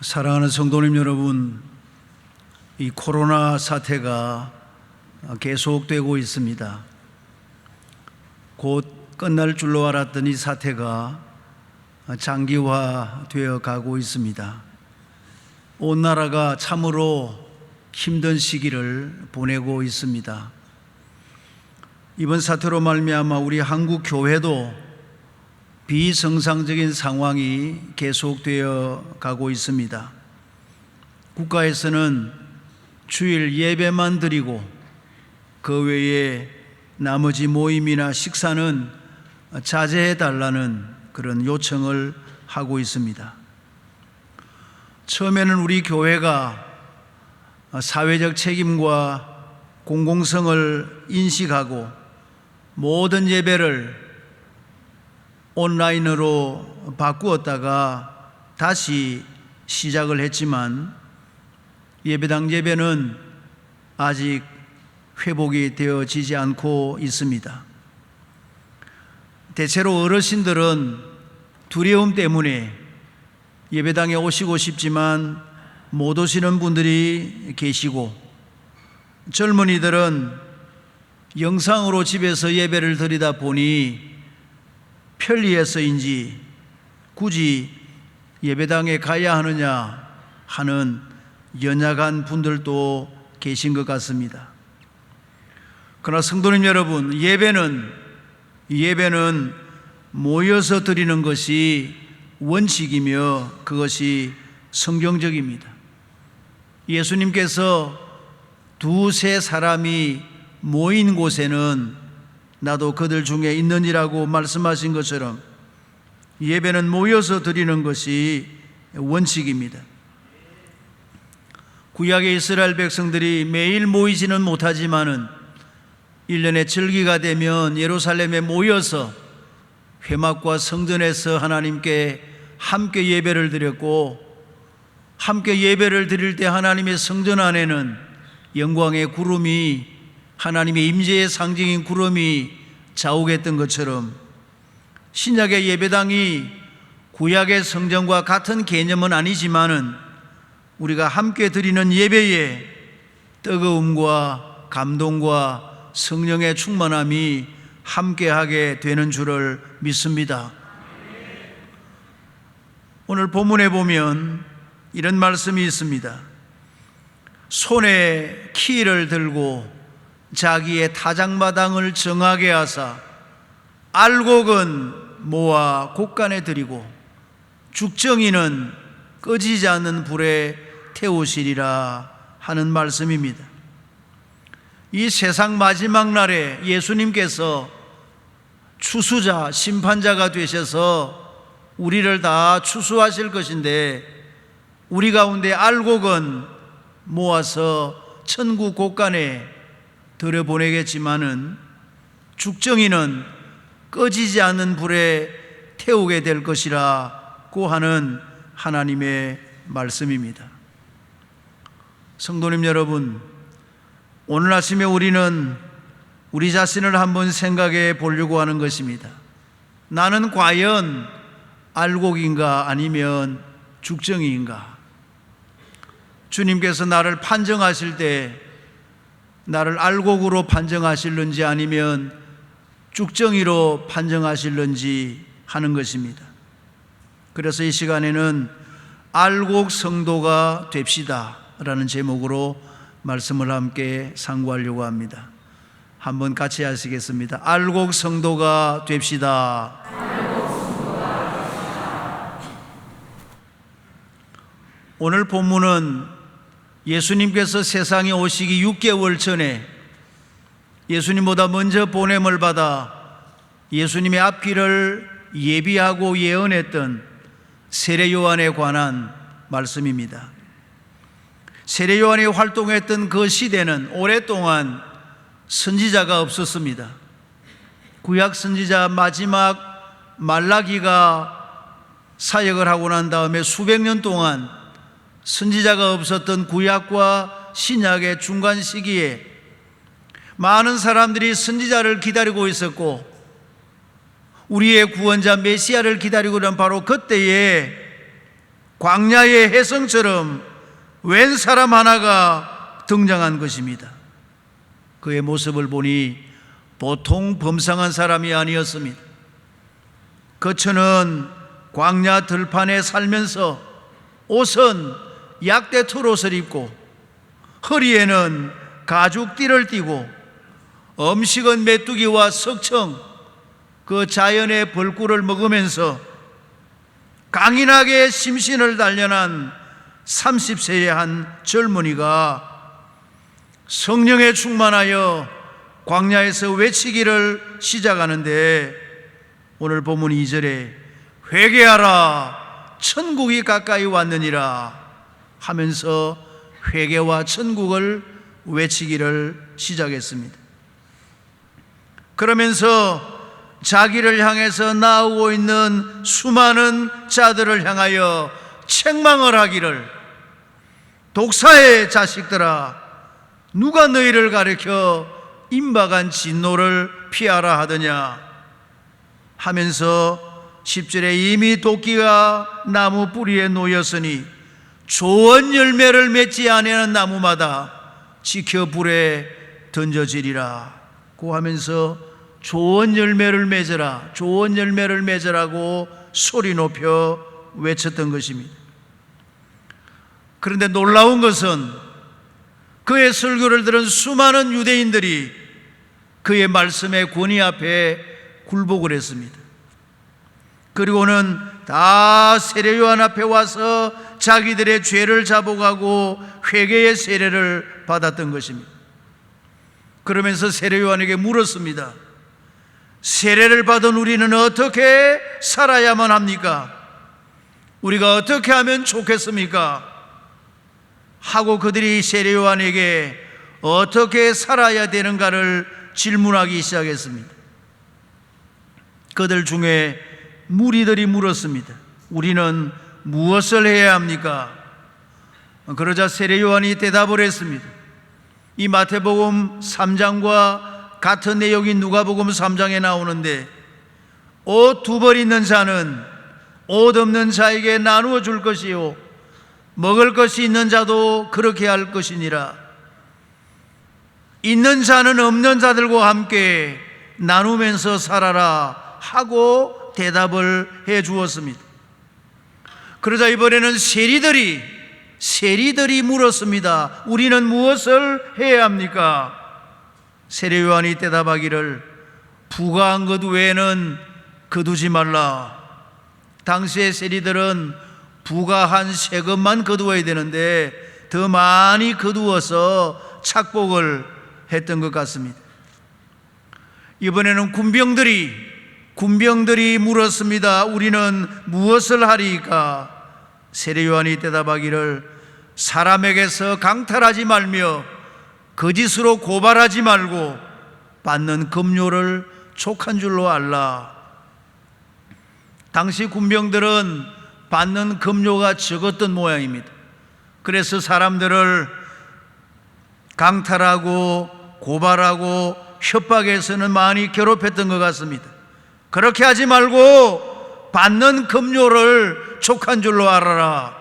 사랑하는 성도님 여러분, 이 코로나 사태가 계속되고 있습니다. 곧 끝날 줄로 알았던 이 사태가 장기화 되어 가고 있습니다. 온 나라가 참으로 힘든 시기를 보내고 있습니다. 이번 사태로 말미암아 우리 한국 교회도 비정상적인 상황이 계속되어 가고 있습니다. 국가에서는 주일 예배만 드리고 그 외에 나머지 모임이나 식사는 자제해 달라는 그런 요청을 하고 있습니다. 처음에는 우리 교회가 사회적 책임과 공공성을 인식하고 모든 예배를 온라인으로 바꾸었다가 다시 시작을 했지만 예배당 예배는 아직 회복이 되어지지 않고 있습니다. 대체로 어르신들은 두려움 때문에 예배당에 오시고 싶지만 못 오시는 분들이 계시고 젊은이들은 영상으로 집에서 예배를 드리다 보니 편리해서인지 굳이 예배당에 가야 하느냐 하는 연약한 분들도 계신 것 같습니다. 그러나 성도님 여러분, 예배는 예배는 모여서 드리는 것이 원칙이며 그것이 성경적입니다. 예수님께서 두세 사람이 모인 곳에는 나도 그들 중에 있느니라고 말씀하신 것처럼 예배는 모여서 드리는 것이 원칙입니다. 구약의 이스라엘 백성들이 매일 모이지는 못하지만은 1년의 절기가 되면 예루살렘에 모여서 회막과 성전에서 하나님께 함께 예배를 드렸고 함께 예배를 드릴 때 하나님의 성전 안에는 영광의 구름이 하나님의 임재의 상징인 구름이 자욱했던 것처럼 신약의 예배당이 구약의 성전과 같은 개념은 아니지만은 우리가 함께 드리는 예배에 뜨거움과 감동과 성령의 충만함이 함께하게 되는 줄을 믿습니다. 오늘 본문에 보면 이런 말씀이 있습니다. 손에 키를 들고 자기의 타작마당을 정하게 하사 알곡은 모아 곳간에 들이고 죽정이는 꺼지지 않는 불에 태우시리라 하는 말씀입니다. 이 세상 마지막 날에 예수님께서 추수자, 심판자가 되셔서 우리를 다 추수하실 것인데 우리 가운데 알곡은 모아서 천국 곳간에 들여보내겠지만은 죽정이는 꺼지지 않는 불에 태우게 될 것이라고 하는 하나님의 말씀입니다. 성도님 여러분, 오늘 아침에 우리는 우리 자신을 한번 생각해 보려고 하는 것입니다. 나는 과연 알곡인가 아니면 죽정이인가? 주님께서 나를 판정하실 때 나를 알곡으로 판정하실는지 아니면 죽정이로 판정하실는지 하는 것입니다. 그래서 이 시간에는 알곡 성도가 됩시다 라는 제목으로 말씀을 함께 상고하려고 합니다. 한번 같이 하시겠습니다. 알곡 성도가 됩시다. 오늘 본문은 예수님께서 세상에 오시기 6개월 전에 예수님보다 먼저 보냄을 받아 예수님의 앞길을 예비하고 예언했던 세례 요한에 관한 말씀입니다. 세례 요한이 활동했던 그 시대는 오랫동안 선지자가 없었습니다. 구약 선지자 마지막 말라기가 사역을 하고 난 다음에 수백 년 동안 선지자가 없었던 구약과 신약의 중간 시기에 많은 사람들이 선지자를 기다리고 있었고 우리의 구원자 메시아를 기다리고 있는 바로 그때에 광야의 혜성처럼 웬 사람 하나가 등장한 것입니다. 그의 모습을 보니 보통 범상한 사람이 아니었습니다. 그처는 광야 들판에 살면서 옷은 약대 털옷을 입고 허리에는 가죽띠를 띠고 음식은 메뚜기와 석청 그 자연의 벌꿀을 먹으면서 강인하게 심신을 단련한 30세의 한 젊은이가 성령에 충만하여 광야에서 외치기를 시작하는데 오늘 본문 2절에 회개하라 천국이 가까이 왔느니라 하면서 회개와 천국을 외치기를 시작했습니다. 그러면서 자기를 향해서 나오고 있는 수많은 자들을 향하여 책망을 하기를 독사의 자식들아 누가 너희를 가리켜 임박한 진노를 피하라 하더냐 하면서 10절에 이미 도끼가 나무 뿌리에 놓였으니 좋은 열매를 맺지 아니하는 나무마다 지켜 불에 던져지리라 고 하면서 좋은 열매를 맺으라 좋은 열매를 맺으라고 소리 높여 외쳤던 것입니다 그런데 놀라운 것은 그의 설교를 들은 수많은 유대인들이 그의 말씀의 권위 앞에 굴복을 했습니다. 그리고는 다 세례 요한 앞에 와서 자기들의 죄를 자복하고 회개의 세례를 받았던 것입니다. 그러면서 세례 요한에게 물었습니다. 세례를 받은 우리는 어떻게 살아야만 합니까? 우리가 어떻게 하면 좋겠습니까? 하고 그들이 세례 요한에게 어떻게 살아야 되는가를 질문하기 시작했습니다. 그들 중에 무리들이 물었습니다. 우리는 무엇을 해야 합니까? 그러자 세례 요한이 대답을 했습니다. 이 마태복음 3장과 같은 내용이 누가복음 3장에 나오는데 옷 두 벌 있는 자는 옷 없는 자에게 나누어 줄 것이요 먹을 것이 있는 자도 그렇게 할 것이니라 있는 자는 없는 자들과 함께 나누면서 살아라 하고 대답을 해 주었습니다. 그러자 이번에는 세리들이 세리들이 물었습니다. 우리는 무엇을 해야 합니까? 세례 요한이 대답하기를 부가한 것 외에는 거두지 말라. 당시의 세리들은 부가한 세금만 거두어야 되는데 더 많이 거두어서 착복을 했던 것 같습니다. 이번에는 군병들이 군병들이 물었습니다. 우리는 무엇을 하리까? 세례 요한이 대답하기를 사람에게서 강탈하지 말며 거짓으로 고발하지 말고 받는 급료를 촉한 줄로 알라. 당시 군병들은 받는 급료가 적었던 모양입니다. 그래서 사람들을 강탈하고 고발하고 협박해서는 많이 괴롭혔던 것 같습니다. 그렇게 하지 말고 받는 급료를 촉한 줄로 알아라.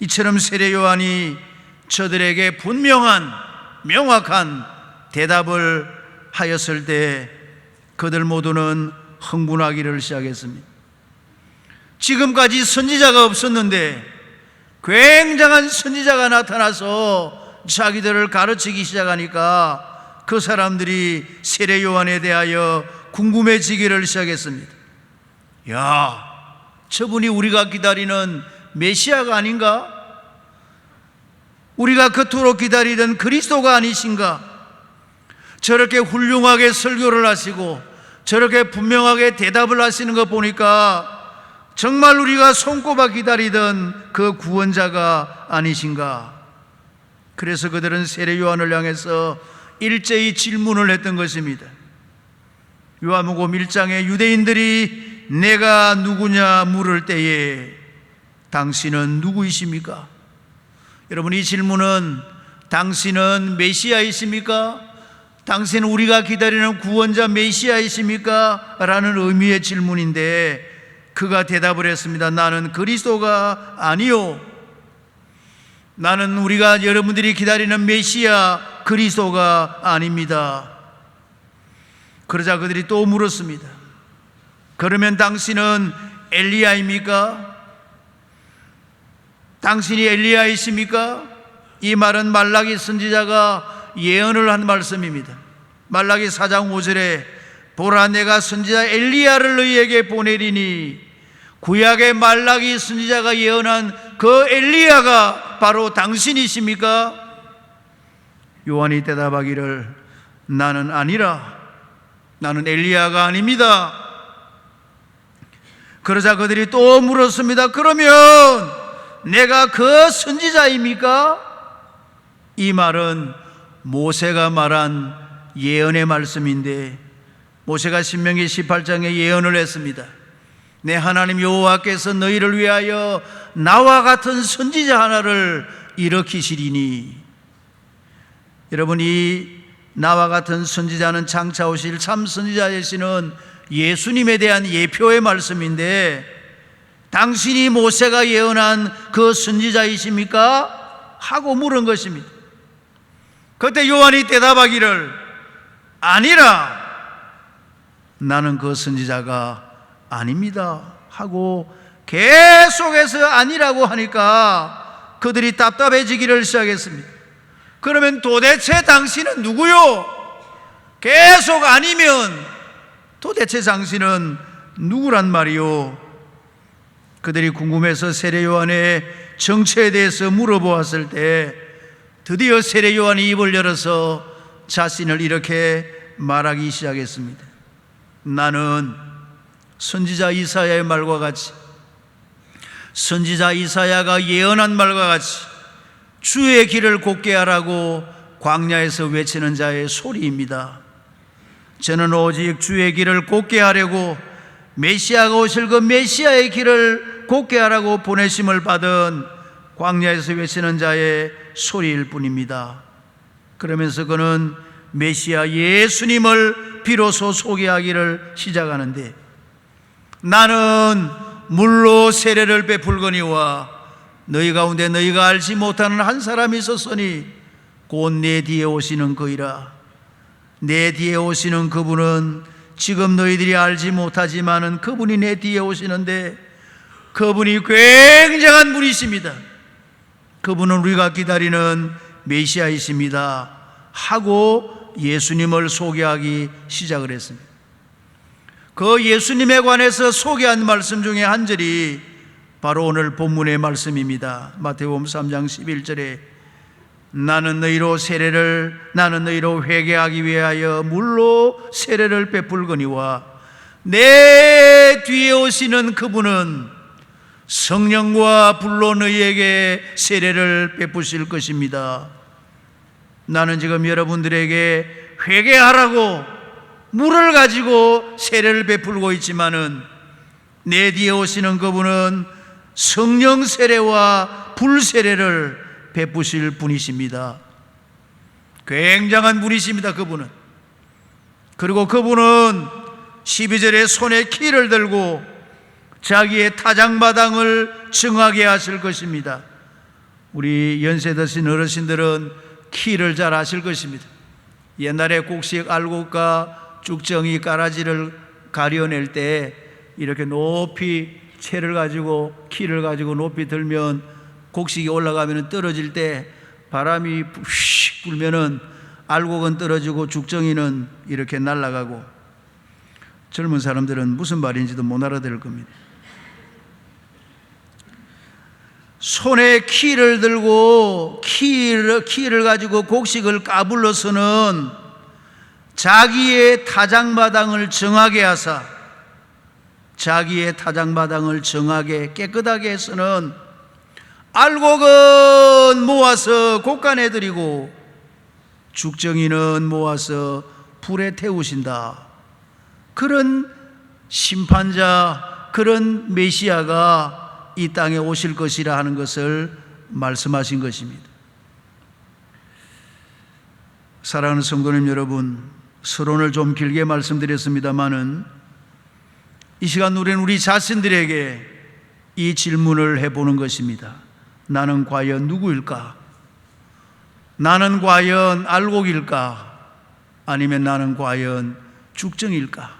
이처럼 세례 요한이 저들에게 분명한 명확한 대답을 하였을 때 그들 모두는 흥분하기를 시작했습니다. 지금까지 선지자가 없었는데 굉장한 선지자가 나타나서 자기들을 가르치기 시작하니까 그 사람들이 세례 요한에 대하여 궁금해지기를 시작했습니다. 야, 저분이 우리가 기다리는 메시아가 아닌가? 우리가 그토록 기다리던 그리스도가 아니신가? 저렇게 훌륭하게 설교를 하시고 저렇게 분명하게 대답을 하시는 거 보니까 정말 우리가 손꼽아 기다리던 그 구원자가 아니신가? 그래서 그들은 세례 요한을 향해서 일제히 질문을 했던 것입니다. 요한복음 1장에 유대인들이 내가 누구냐 물을 때에 당신은 누구이십니까? 여러분 이 질문은 당신은 메시아이십니까? 당신은 우리가 기다리는 구원자 메시아이십니까? 라는 의미의 질문인데 그가 대답을 했습니다. 나는 그리스도가 아니요. 나는 우리가 여러분들이 기다리는 메시아 그리스도가 아닙니다. 그러자 그들이 또 물었습니다. 그러면 당신은 엘리야입니까? 당신이 엘리야이십니까? 이 말은 말라기 선지자가 예언을 한 말씀입니다. 말라기 4장 5절에 보라 내가 선지자 엘리야를 너희에게 보내리니 구약의 말라기 선지자가 예언한 그 엘리야가 바로 당신이십니까? 요한이 대답하기를 나는 아니라 나는 엘리야가 아닙니다. 그러자 그들이 또 물었습니다. 그러면 내가 그 선지자입니까? 이 말은 모세가 말한 예언의 말씀인데 모세가 신명기 18장에 예언을 했습니다. 내 하나님 여호와께서 너희를 위하여 나와 같은 선지자 하나를 일으키시리니 여러분 이 나와 같은 선지자는 장차 오실 참 선지자 되시는 예수님에 대한 예표의 말씀인데 당신이 모세가 예언한 그 선지자이십니까? 하고 물은 것입니다. 그때 요한이 대답하기를 아니라 나는 그 선지자가 아닙니다. 하고 계속해서 아니라고 하니까 그들이 답답해지기를 시작했습니다. 그러면 도대체 당신은 누구요? 계속 아니면 도대체 당신은 누구란 말이요? 그들이 궁금해서 세례 요한의 정체에 대해서 물어보았을 때 드디어 세례 요한이 입을 열어서 자신을 이렇게 말하기 시작했습니다. 나는 선지자 이사야의 말과 같이 선지자 이사야가 예언한 말과 같이 주의 길을 곧게 하라고 광야에서 외치는 자의 소리입니다. 저는 오직 주의 길을 곧게 하려고 메시아가 오실 그 메시아의 길을 곧게 하라고 보내심을 받은 광야에서 외치는 자의 소리일 뿐입니다. 그러면서 그는 메시아 예수님을 비로소 소개하기를 시작하는데 나는 물로 세례를 베풀거니와 너희 가운데 너희가 알지 못하는 한 사람이 있었으니 곧 내 뒤에 오시는 그이라 내 뒤에 오시는 그분은 지금 너희들이 알지 못하지만은 그분이 내 뒤에 오시는데 그분이 굉장한 분이십니다. 그분은 우리가 기다리는 메시아이십니다. 하고 예수님을 소개하기 시작을 했습니다. 그 예수님에 관해서 소개한 말씀 중에 한 절이 바로 오늘 본문의 말씀입니다. 마태복음 3장 11절에 나는 너희로 세례를 나는 너희로 회개하기 위하여 물로 세례를 베풀거니와 내 뒤에 오시는 그분은 성령과 불로 너희에게 세례를 베푸실 것입니다. 나는 지금 여러분들에게 회개하라고 물을 가지고 세례를 베풀고 있지만은 내 뒤에 오시는 그분은 성령 세례와 불 세례를 베푸실 분이십니다. 굉장한 분이십니다. 그분은. 그리고 그분은 12절에 손에 키를 들고 자기의 타장마당을 증하게 하실 것입니다. 우리 연세 드신 어르신들은 키를 잘 아실 것입니다. 옛날에 곡식 알곡과 쭉정이 가라지를 가려낼 때 이렇게 높이 채를 가지고 키를 가지고 높이 들면 곡식이 올라가면 떨어질 때 바람이 휙 불면은 알곡은 떨어지고 죽정이는 이렇게 날아가고 젊은 사람들은 무슨 말인지도 못 알아들을 겁니다. 손에 키를 들고 키를, 키를 가지고 곡식을 까불러서는 자기의 타작마당을 정하게 하사 자기의 타작마당을 정하게 깨끗하게 해서는 알곡은 모아서 곡간에 드리고 죽정이는 모아서 불에 태우신다. 그런 심판자, 그런 메시아가 이 땅에 오실 것이라 하는 것을 말씀하신 것입니다. 사랑하는 성도님 여러분, 서론을 좀 길게 말씀드렸습니다만은 이 시간 우리는 우리 자신들에게 이 질문을 해보는 것입니다. 나는 과연 누구일까? 나는 과연 알곡일까? 아니면 나는 과연 죽정일까?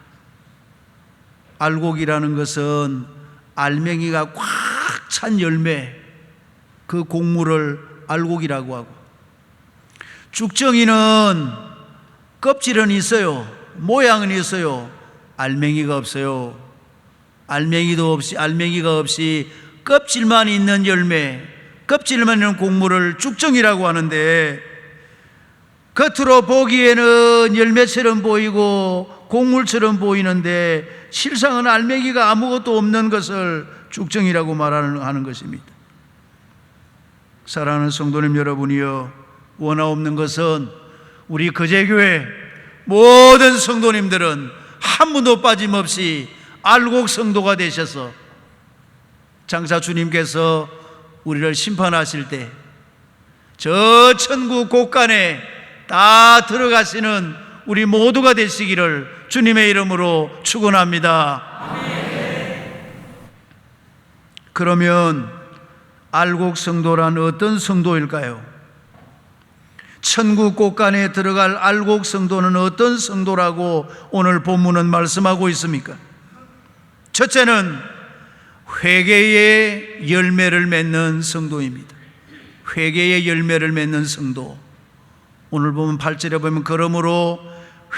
알곡이라는 것은 알맹이가 꽉 찬 열매, 그 곡물을 알곡이라고 하고, 죽정이는 껍질은 있어요. 모양은 있어요. 알맹이가 없어요. 알맹이도 없이 알맹이가 없이 껍질만 있는 열매, 껍질만 있는 곡물을 죽정이라고 하는데 겉으로 보기에는 열매처럼 보이고 곡물처럼 보이는데 실상은 알맹이가 아무것도 없는 것을 죽정이라고 말하는 하는 것입니다. 사랑하는 성도님 여러분이여 원하 없는 것은 우리 거제교회 모든 성도님들은 한 분도 빠짐없이 알곡 성도가 되셔서 장사 주님께서 우리를 심판하실 때 저 천국 곳간에 다 들어가시는 우리 모두가 되시기를 주님의 이름으로 축원합니다. 그러면 알곡 성도란 어떤 성도일까요? 천국 곳간에 들어갈 알곡 성도는 어떤 성도라고 오늘 본문은 말씀하고 있습니까? 첫째는 회개의 열매를 맺는 성도입니다. 회개의 열매를 맺는 성도. 오늘 보면 8절에 보면 그러므로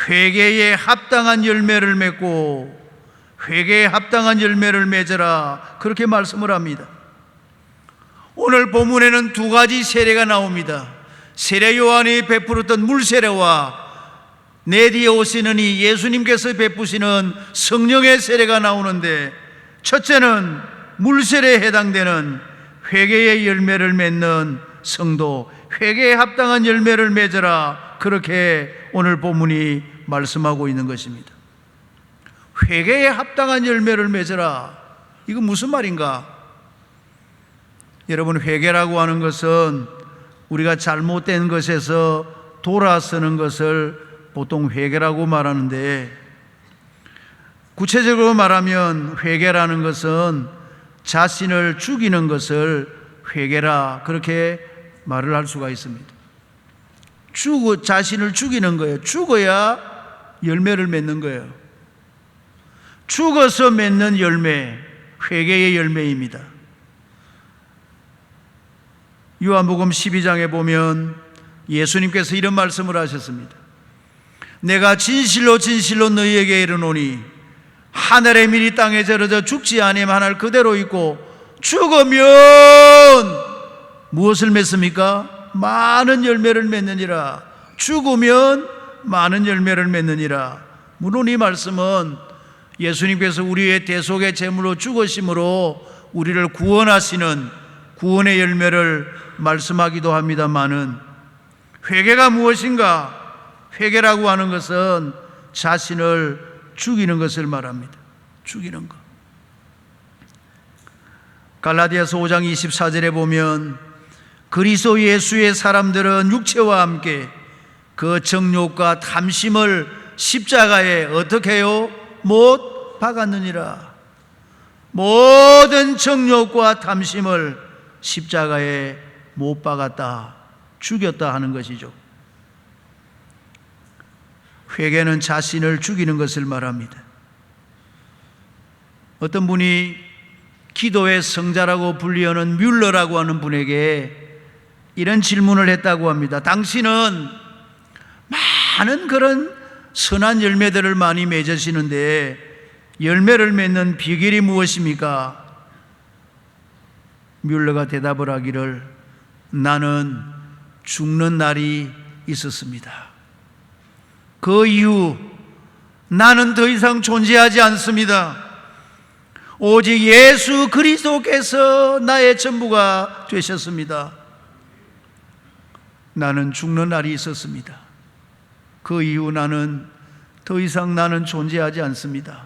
회개에 합당한 열매를 맺고 회개에 합당한 열매를 맺으라 그렇게 말씀을 합니다. 오늘 본문에는 두 가지 세례가 나옵니다. 세례 요한이 베풀었던 물 세례와 내 뒤에 오시는 이 예수님께서 베푸시는 성령의 세례가 나오는데 첫째는 물 세례에 해당되는 회개의 열매를 맺는 성도, 회개에 합당한 열매를 맺으라 그렇게 오늘 본문이 말씀하고 있는 것입니다. 회개에 합당한 열매를 맺으라. 이거 무슨 말인가? 여러분 회개라고 하는 것은 우리가 잘못된 것에서 돌아서는 것을 보통 회개라고 말하는데 구체적으로 말하면 회개라는 것은 자신을 죽이는 것을 회개라 그렇게 말을 할 수가 있습니다. 죽어 자신을 죽이는 거예요. 죽어야 열매를 맺는 거예요. 죽어서 맺는 열매, 회개의 열매입니다. 요한복음 12장에 보면 예수님께서 이런 말씀을 하셨습니다. 내가 진실로 진실로 너희에게 이르노니 하늘의 밀이 땅에 절어져 죽지 아니면 하늘 그대로 있고 죽으면 무엇을 맺습니까? 많은 열매를 맺느니라. 죽으면 많은 열매를 맺느니라. 물론 이 말씀은 예수님께서 우리의 대속의 제물로 죽으심으로 우리를 구원하시는 구원의 열매를 말씀하기도 합니다만은 회개가 무엇인가? 회개라고 하는 것은 자신을 죽이는 것을 말합니다. 죽이는 것. 갈라디아서 5장 24절에 보면 그리스도 예수의 사람들은 육체와 함께 그 정욕과 탐심을 십자가에 어떻게 해요? 못 박았느니라. 모든 정욕과 탐심을 십자가에 못 박았다. 죽였다 하는 것이죠. 회개는 자신을 죽이는 것을 말합니다. 어떤 분이 기도의 성자라고 불리는 뮬러라고 하는 분에게 이런 질문을 했다고 합니다. 당신은 많은 그런 선한 열매들을 많이 맺으시는데 열매를 맺는 비결이 무엇입니까? 뮬러가 대답을 하기를 나는 죽는 날이 있었습니다. 그 이후 나는 더 이상 존재하지 않습니다. 오직 예수 그리스도께서 나의 전부가 되셨습니다. 나는 죽는 날이 있었습니다. 그 이후 나는 더 이상 나는 존재하지 않습니다.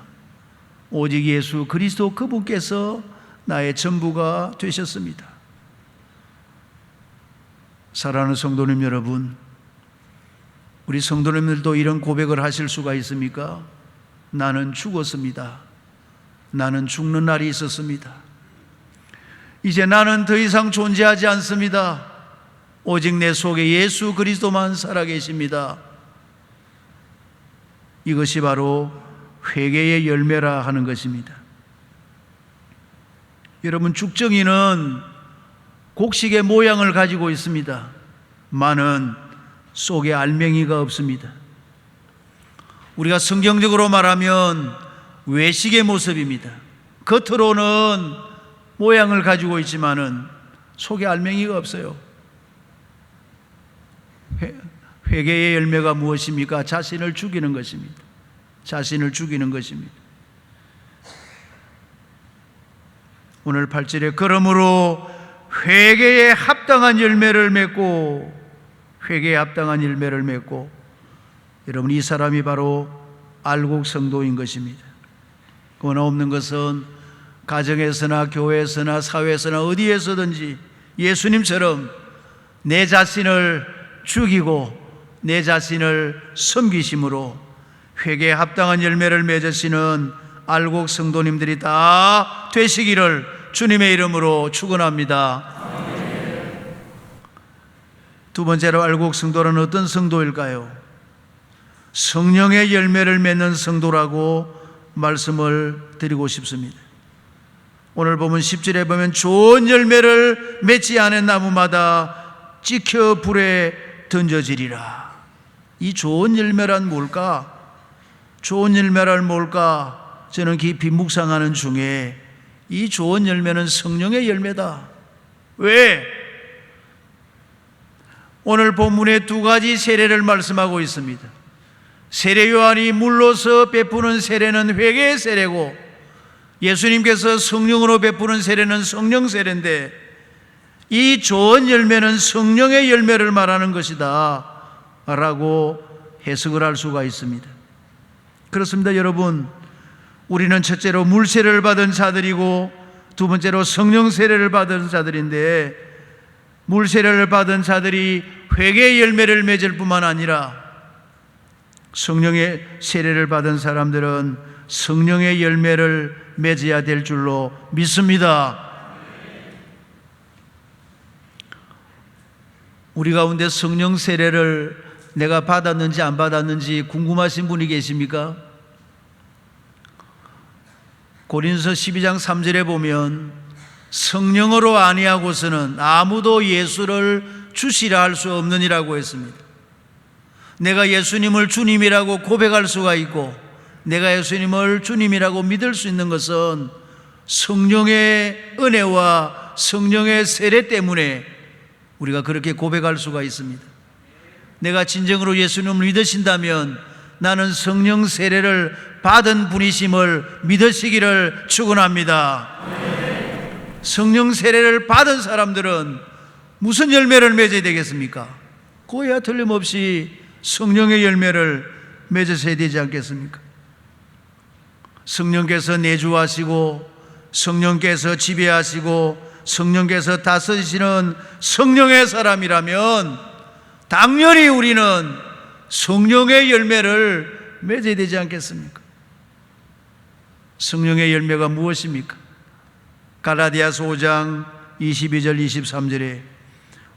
오직 예수 그리스도 그분께서 나의 전부가 되셨습니다. 사랑하는 성도님 여러분, 우리 성도님들도 이런 고백을 하실 수가 있습니까? 나는 죽었습니다. 나는 죽는 날이 있었습니다. 이제 나는 더 이상 존재하지 않습니다. 오직 내 속에 예수 그리스도만 살아계십니다. 이것이 바로 회개의 열매라 하는 것입니다. 여러분 죽정이는 곡식의 모양을 가지고 있습니다. 많은 속에 알맹이가 없습니다. 우리가 성경적으로 말하면 외식의 모습입니다. 겉으로는 모양을 가지고 있지만은 속에 알맹이가 없어요. 회, 회개의 열매가 무엇입니까? 자신을 죽이는 것입니다. 자신을 죽이는 것입니다. 오늘 8절에 그러므로 회개에 합당한 열매를 맺고 회개에 합당한 열매를 맺고 여러분 이 사람이 바로 알곡 성도인 것입니다. 그러나 없는 것은 가정에서나 교회에서나 사회에서나 어디에서든지 예수님처럼 내 자신을 죽이고 내 자신을 섬기심으로 회개에 합당한 열매를 맺으시는 알곡 성도님들이 다 되시기를 주님의 이름으로 축원합니다. 두 번째로 알곡 성도는 어떤 성도일까요? 성령의 열매를 맺는 성도라고 말씀을 드리고 싶습니다. 오늘 보면 10절에 보면 좋은 열매를 맺지 않은 나무마다 찍혀 불에 던져지리라. 이 좋은 열매란 뭘까? 좋은 열매란 뭘까? 저는 깊이 묵상하는 중에 이 좋은 열매는 성령의 열매다. 왜? 오늘 본문에 두 가지 세례를 말씀하고 있습니다. 세례 요한이 물로서 베푸는 세례는 회개의 세례고 예수님께서 성령으로 베푸는 세례는 성령 세례인데 이 좋은 열매는 성령의 열매를 말하는 것이다 라고 해석을 할 수가 있습니다. 그렇습니다, 여러분. 우리는 첫째로 물 세례를 받은 자들이고 두 번째로 성령 세례를 받은 자들인데 물 세례를 받은 자들이 회개의 열매를 맺을 뿐만 아니라 성령의 세례를 받은 사람들은 성령의 열매를 맺어야 될 줄로 믿습니다. 우리 가운데 성령 세례를 내가 받았는지 안 받았는지 궁금하신 분이 계십니까? 고린서 12장 3절에 보면 성령으로 아니하고서는 아무도 예수를 주시라 할 수 없느니라고 했습니다. 내가 예수님을 주님이라고 고백할 수가 있고 내가 예수님을 주님이라고 믿을 수 있는 것은 성령의 은혜와 성령의 세례 때문에 우리가 그렇게 고백할 수가 있습니다. 내가 진정으로 예수님을 믿으신다면 나는 성령 세례를 받은 분이심을 믿으시기를 축원합니다. 성령 세례를 받은 사람들은 무슨 열매를 맺어야 되겠습니까? 고야 틀림없이 성령의 열매를 맺으셔야 되지 않겠습니까? 성령께서 내주하시고 성령께서 지배하시고 성령께서 다스리시는 성령의 사람이라면 당연히 우리는 성령의 열매를 맺어야 되지 않겠습니까? 성령의 열매가 무엇입니까? 갈라디아서 5장 22절 23절에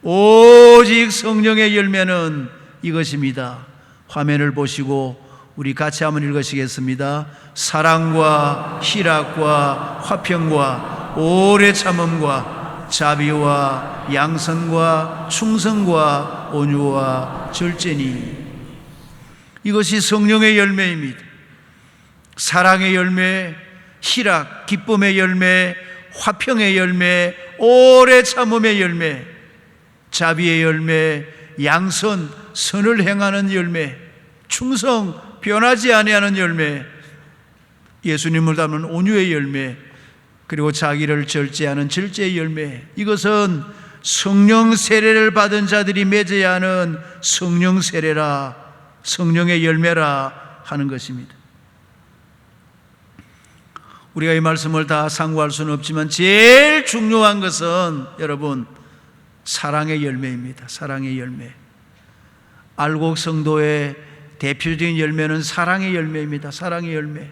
오직 성령의 열매는 이것입니다. 화면을 보시고 우리 같이 한번 읽으시겠습니다. 사랑과 희락과 화평과 오래 참음과 자비와 양선과 충성과 온유와 절제니 이것이 성령의 열매입니다. 사랑의 열매, 희락, 기쁨의 열매, 화평의 열매, 오래 참음의 열매, 자비의 열매, 양선, 선을 행하는 열매, 충성, 변하지 아니하는 열매, 예수님을 닮은 온유의 열매, 그리고 자기를 절제하는 절제의 열매. 이것은 성령 세례를 받은 자들이 맺어야 하는 성령 세례라, 성령의 열매라 하는 것입니다. 우리가 이 말씀을 다 상고할 수는 없지만 제일 중요한 것은 여러분 사랑의 열매입니다. 사랑의 열매. 알곡 성도의 대표적인 열매는 사랑의 열매입니다. 사랑의 열매.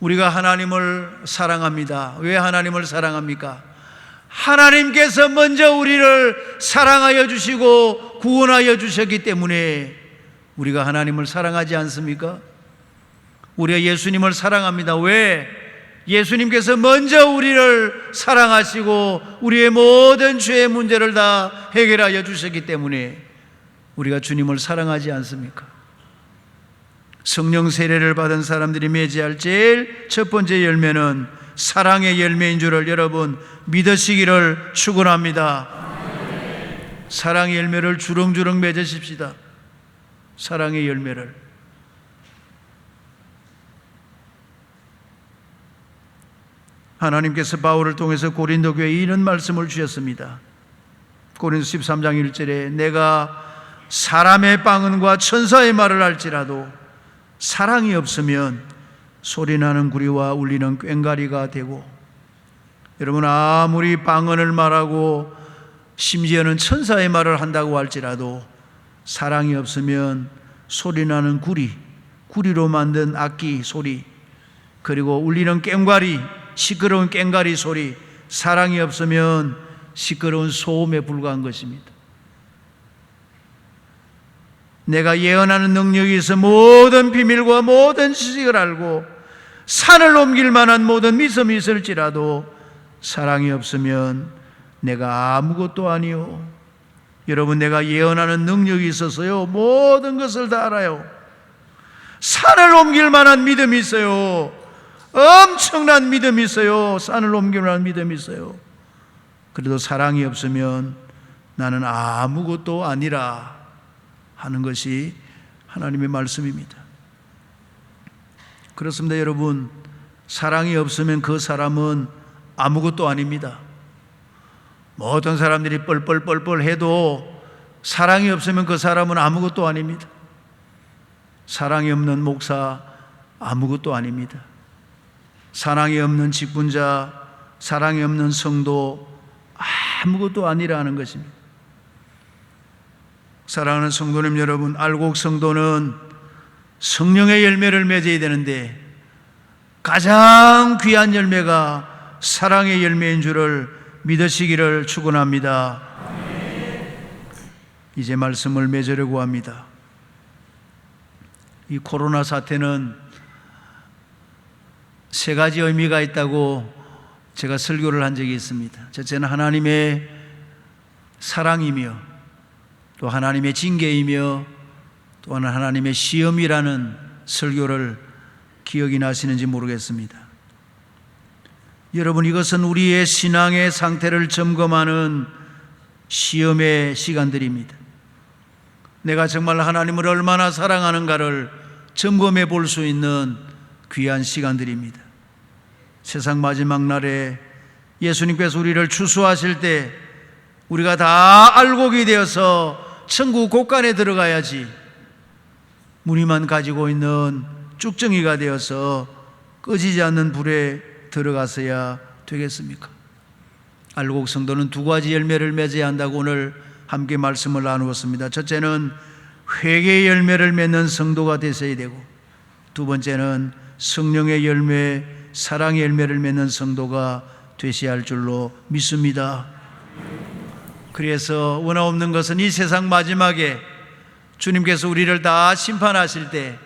우리가 하나님을 사랑합니다. 왜 하나님을 사랑합니까? 하나님께서 먼저 우리를 사랑하여 주시고 구원하여 주셨기 때문에 우리가 하나님을 사랑하지 않습니까? 우리가 예수님을 사랑합니다. 왜? 예수님께서 먼저 우리를 사랑하시고 우리의 모든 죄의 문제를 다 해결하여 주셨기 때문에 우리가 주님을 사랑하지 않습니까? 성령 세례를 받은 사람들이 맺어야 할 제일 첫 번째 열매는 사랑의 열매인 줄을 여러분 믿으시기를 축원합니다. 사랑의 열매를 주렁주렁 맺으십시다. 사랑의 열매를 하나님께서 바울을 통해서 고린도 교회에 이런 말씀을 주셨습니다. 고린도 13장 1절에 내가 사람의 방언과 천사의 말을 할지라도 사랑이 없으면 소리나는 구리와 울리는 꽹가리가 되고 여러분 아무리 방언을 말하고 심지어는 천사의 말을 한다고 할지라도 사랑이 없으면 소리나는 구리 구리로 만든 악기 소리 그리고 울리는 꽹과리 시끄러운 꽹과리 소리 사랑이 없으면 시끄러운 소음에 불과한 것입니다. 내가 예언하는 능력이 있어 모든 비밀과 모든 지식을 알고 산을 옮길 만한 모든 미섬이 있을지라도 사랑이 없으면 내가 아무것도 아니요. 여러분 내가 예언하는 능력이 있어서요 모든 것을 다 알아요. 산을 옮길 만한 믿음이 있어요. 엄청난 믿음이 있어요. 산을 만한 믿음이 있어요. 그래도 사랑이 없으면 나는 아무것도 아니라 하는 것이 하나님의 말씀입니다. 그렇습니다, 여러분. 사랑이 없으면 그 사람은 아무것도 아닙니다. 뭐 어떤 사람들이 뻘뻘뻘뻘 해도 사랑이 없으면 그 사람은 아무것도 아닙니다. 사랑이 없는 목사 아무것도 아닙니다. 사랑이 없는 직분자, 사랑이 없는 성도 아무것도 아니라는 것입니다. 사랑하는 성도님 여러분, 알곡 성도는 성령의 열매를 맺어야 되는데 가장 귀한 열매가 사랑의 열매인 줄을 믿으시기를 축원합니다. 이제 말씀을 맺으려고 합니다. 이 코로나 사태는 세 가지 의미가 있다고 제가 설교를 한 적이 있습니다. 첫째는 하나님의 사랑이며 또 하나님의 징계이며 또한 하나님의 시험이라는 설교를 기억이 나시는지 모르겠습니다. 여러분 이것은 우리의 신앙의 상태를 점검하는 시험의 시간들입니다. 내가 정말 하나님을 얼마나 사랑하는가를 점검해 볼 수 있는 귀한 시간들입니다. 세상 마지막 날에 예수님께서 우리를 추수하실 때 우리가 다 알곡이 되어서 천국 곳간에 들어가야지 무늬만 가지고 있는 쭉정이가 되어서 꺼지지 않는 불에 들어가서야 되겠습니까? 알곡 성도는 두 가지 열매를 맺어야 한다고 오늘 함께 말씀을 나누었습니다. 첫째는 회개의 열매를 맺는 성도가 되셔야 되고 두 번째는 성령의 열매, 사랑의 열매를 맺는 성도가 되셔야 할 줄로 믿습니다. 그래서 원하 없는 것은 이 세상 마지막에 주님께서 우리를 다 심판하실 때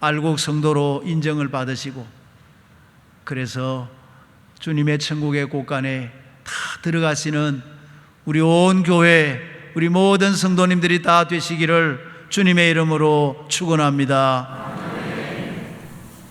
알곡 성도로 인정을 받으시고 그래서 주님의 천국의 곳간에 다 들어가시는 우리 온 교회 우리 모든 성도님들이 다 되시기를 주님의 이름으로 축원합니다.